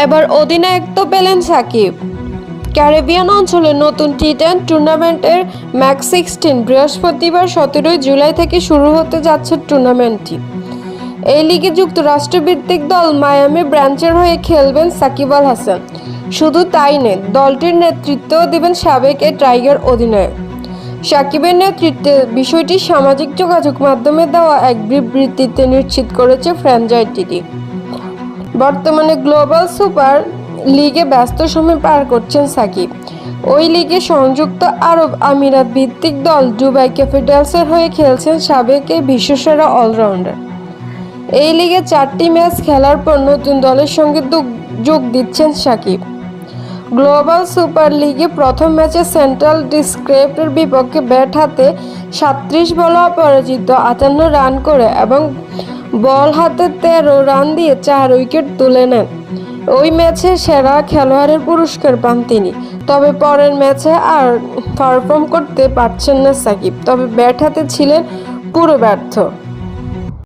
এবার অধিনায়ক তো পেলেন সাকিব। ক্যারিবিয়ান অঞ্চলে নতুন টি টেন টুর্নামেন্টের ম্যাক্স সিক্সটিন বৃহস্পতিবার সতেরোই জুলাই থেকে শুরু হতে যাচ্ছে টুর্নামেন্টটি এই লিগে যুক্তরাষ্ট্রভিত্তিক দল মায়ামি ব্রাঞ্চের হয়ে খেলবেন সাকিব আল হাসান। শুধু তাই নয়, দলটির নেতৃত্ব দেবেন সাবেক এই টাইগার অধিনায়ক। সাকিবের নেতৃত্বে বিষয়টি সামাজিক যোগাযোগ মাধ্যমে দেওয়া এক বিবৃতিতে নিশ্চিত করেছে ফ্র্যাঞ্চাইজিটি। বর্তমানে গ্লোবাল সুপার লিগে ব্যস্ত সময় পার করছেন সাকিব। ওই লিগে সংযুক্ত আরব আমিরাত ভিত্তিক দল দুবাই ক্যাপিটালসের হয়ে খেলছেন সাবেক এই বিশ্বসেরা অলরাউন্ডার। এই লিগে চারটি ম্যাচ খেলার পর নতুন দলের সঙ্গে যোগ দিচ্ছেন সাকিব। গ্লোবাল সুপার লিগে প্রথম ম্যাচে সেন্ট্রাল ডিসক্রেপ্টের বিপক্ষে ব্যাট হাতে সাত্রিশ বল অপরাজিত আটান্ন রান করে এবং বল হাতে তেরো রান দিয়ে চার উইকেট তুলে নেন। ওই ম্যাচে সেরা খেলোয়াড়ের পুরস্কার পান তিনি। তবে পরের ম্যাচে আর পারফর্ম করতে পারছেন না সাকিব। তবে ব্যাট হাতে ছিলেন পুরো ব্যর্থ।